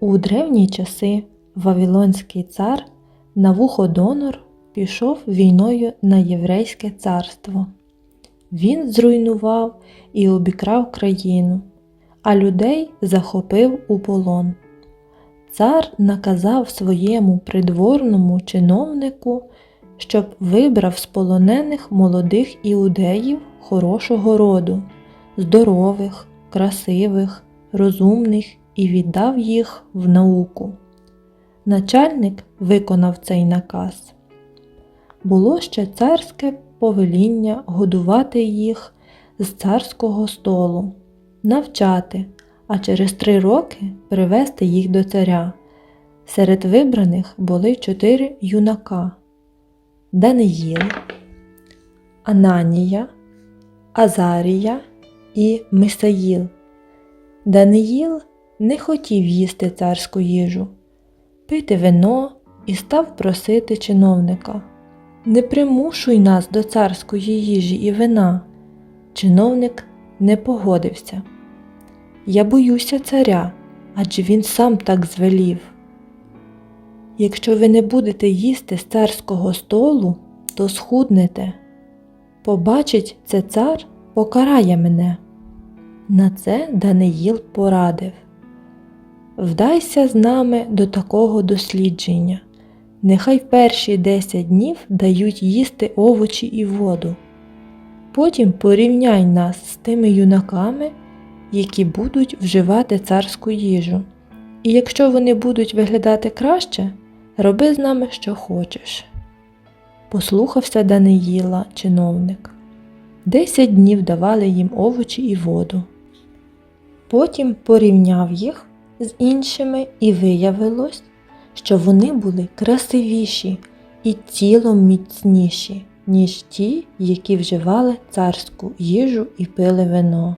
У древні часи Вавилонський цар Навуходонор пішов війною на Єврейське царство. Він зруйнував і обікрав країну, а людей захопив у полон. Цар наказав своєму придворному чиновнику, щоб вибрав з полонених молодих іудеїв хорошого роду, здорових, красивих, розумних і віддав їх в науку. Начальник виконав цей наказ. Було ще царське повеління годувати їх з царського столу, навчати, а через три роки привести їх до царя. Серед вибраних були чотири юнака Даниїл, Ананія, Азарія і Мисаїл. Даниїл не хотів їсти царську їжу, пити вино і став просити чиновника. Не примушуй нас до царської їжі і вина. Чиновник не погодився. Я боюся царя, адже він сам так звелів. Якщо ви не будете їсти з царського столу, то схуднете. Побачить це цар, покарає мене. На це Даниїл порадив Вдайся з нами до такого дослідження. Нехай перші 10 днів дають їсти овочі і воду. Потім порівняй нас з тими юнаками, які будуть вживати царську їжу. І якщо вони будуть виглядати краще, роби з нами що хочеш. Послухався Даниїла чиновник. Десять днів давали їм овочі і воду. Потім порівняв їх з іншими і виявилось, що вони були красивіші і тілом міцніші, ніж ті, які вживали царську їжу і пили вино.